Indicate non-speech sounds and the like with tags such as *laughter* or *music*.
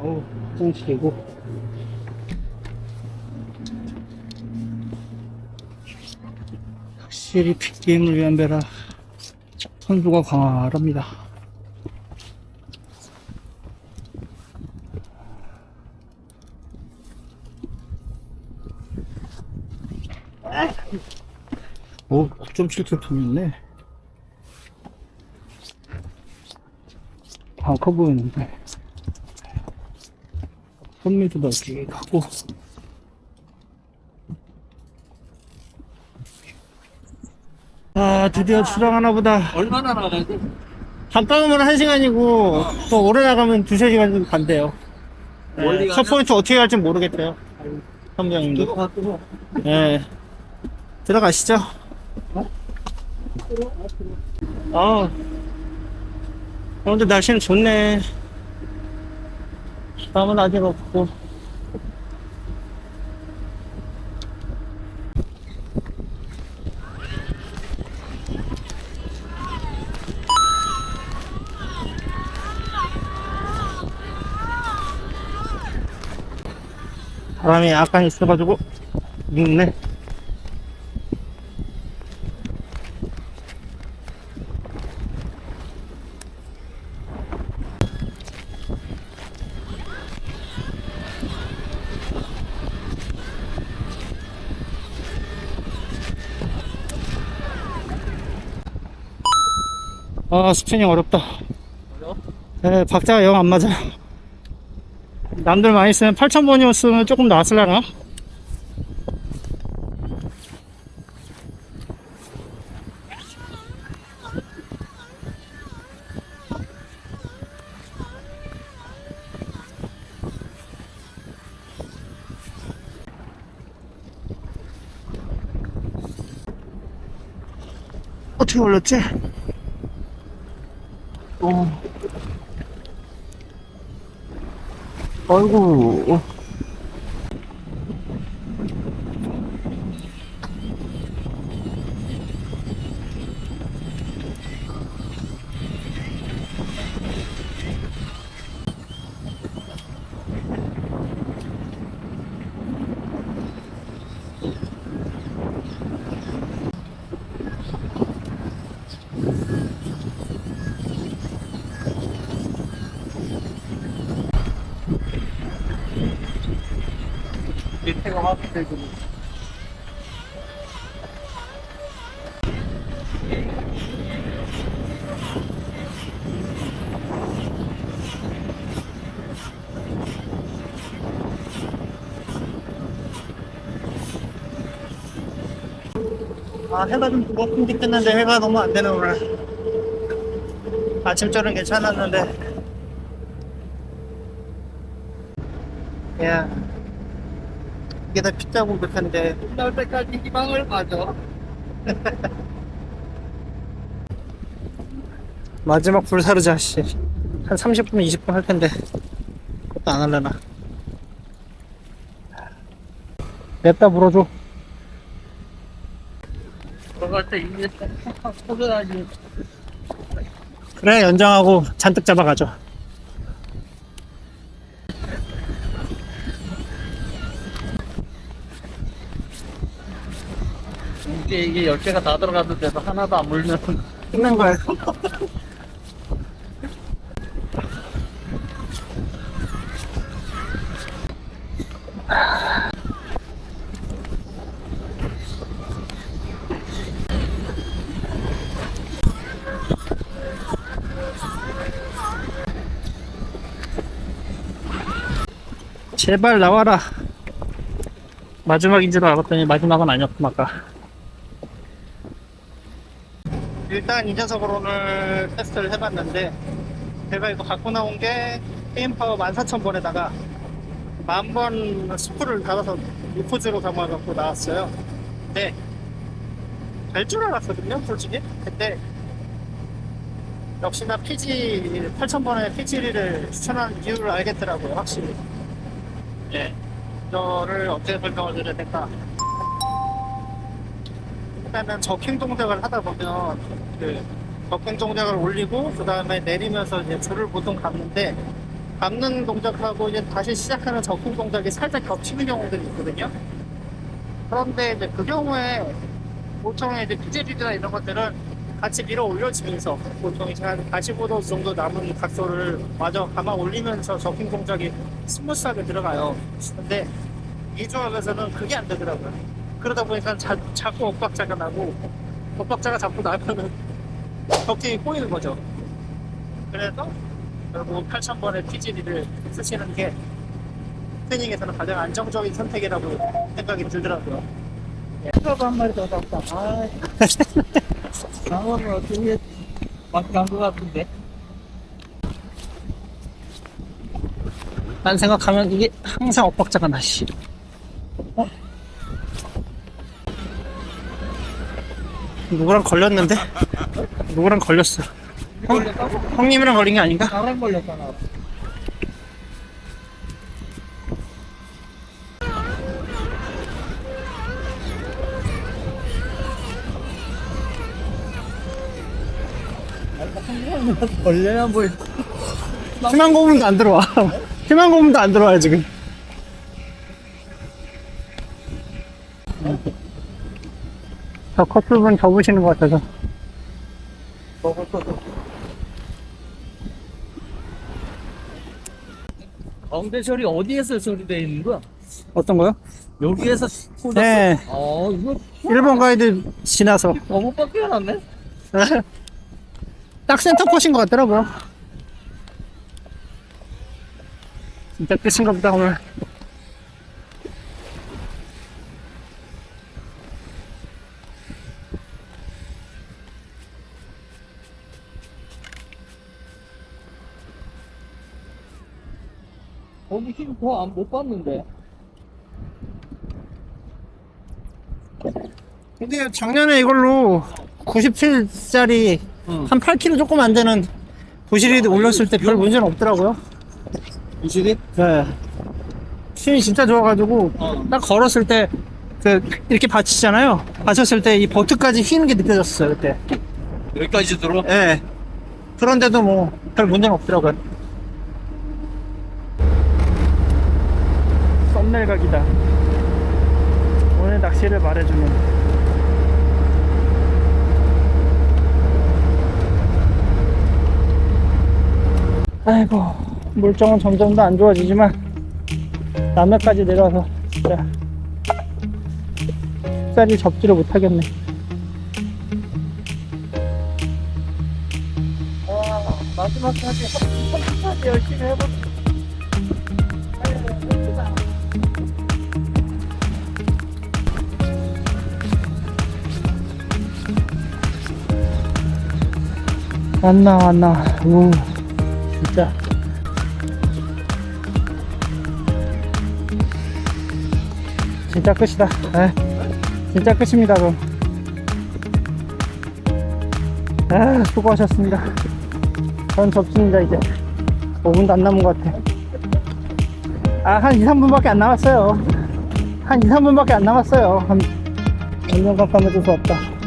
어우, 화장실이고. 확실히 빅게임을 위한 배라 선수가 강하랍니다. 오, 9.7kg이네. 아, 커 보이는데. 손미도 넓게 가고. 아, 드디어 출항하나 보다. 얼마나 나가야 돼? 가까우면 1시간이고, 또 오래 나가면 2, 3시간 정도 간대요. 멀리 네, 첫 가면- 포인트 어떻게 갈지 모르겠대요. 선장님도. 갖고 예. 들어가시죠. 아, 오늘 날씨는 좋네. 바람은 아직 없고. 바람이 약간 있어가지고, 밉네. 아, 스피닝 어렵다. 네, 박자가 영 안 맞아. 남들 많이 쓰는 8000번이었으면 조금 나았을라나? 어떻게 올렸지? 아이고. 밑 아, 해가 좀 부겁게 떴는데 해가 너무 안 되네, 오늘. 아침절은 괜찮았는데. 야. 이게 다 핏자국 같은데. 끝날 때까지 희망을 가져 *laughs* 마지막 불 사르자, 씨. 한 30분, 20분 할 텐데. 그것도 안 할려나. 냅다 물어줘. 이제 그래, 연장하고 잔뜩 잡아가죠. 이게 이게 10개가 다 들어갔는데도 하나도 안 물면 끝난 거야. 제발 나와라. 마지막인 줄 알았더니 마지막은 아니었구만 아까. 일단 이 녀석으로 오늘 테스트를 해봤는데 제가 이거 갖고 나온 게 게임파워 14,000번에다가 만번 스프를 달아서 리포즈로 감아갖고 나왔어요. 근데 될 줄 알았거든요 솔직히. 근데 역시나 PG 8,000번에 PG1을 추천하는 이유를 알겠더라고요 확실히. 예 이거를 어떻게 설명을 드려야 될까 일단은 저킹 동작을 하다 보면 그 접근 동작을 올리고 그 다음에 내리면서 이제 줄을 보통 감는데 감는 동작하고 이제 다시 시작하는 접근 동작이 살짝 겹치는 경우들이 있거든요. 그런데 이제 그 경우에 보통 이제 비제리나 이런 것들은 같이 밀어 올려지면서 보통 이제 한 45도 정도 남은 각도를 마저 감아 올리면서 접근 동작이 스무스하게 들어가요. 근데 이 조합에서는 그게 안 되더라고요. 그러다 보니까 자, 자꾸 엇박자가 나고 엇박자가 자꾸 나면은 벽팅이 꼬이는 거죠. 그래서 결국 8000번의 PGD를 쓰시는 게 트레이닝에서는 가장 안정적인 선택이라고 생각이 들더라고요. 해가도 한 마리 더 잡다. 아, 상어는 어떻게 막 간 것 같은데. 난 생각하면 이게 항상 엇박자가 나, 씨. 누구랑 걸렸는데? 누구랑 걸렸어. 걸렸다고? 형님이랑 걸린 게 아닌가? 나랑 걸렸잖아. 걸려야 뭐 희망 고문도 안 들어와. 희망 고문도 안 들어와요, 지금. 저 커플분 접으시는 것 같아서. 것도 가운데설이 어디에서 처리되어 있는 거야? 어떤 거요? 여기에서 꽂았어? 네. 어 이거 1번 가이드 지나서. 너무 빡게 해놨네? 딱 센터 컷인 것 같더라고요. 진짜 끝인가 보다, 오늘. 거기 힘더안못 봤는데 근데 작년에 이걸로 97짜리 응. 한 8kg 조금 안 되는 부실이 올렸을 때 별 문제는 없더라고요. 이실이? 네. 힘이 진짜 좋아가지고 어. 딱 걸었을 때 그 이렇게 받치잖아요. 받쳤을 때 이 버트까지 휘는 게 느껴졌어요 그때. 여기까지 들어? 예. 그런데도 뭐 별 문제는 없더라고요. 썸네일 각이다. 오늘 낚시를 말해주는. 아이고 물정은 점점 더 안 좋아지지만 남해까지 내려와서 진짜 쌀이 접지를 못하겠네. 아, 마지막까지 열심히 해보자. 왔나 왔나 우 진짜. 진짜 끝이다. 에, 진짜 끝입니다 그럼. 아 수고하셨습니다. 전 접습니다 이제. 5분도 안 남은 것 같아. 아한 2, 3분밖에 안 남았어요. 한 2, 3분밖에 안 남았어요. 한 1년 깜깜해져서 왔다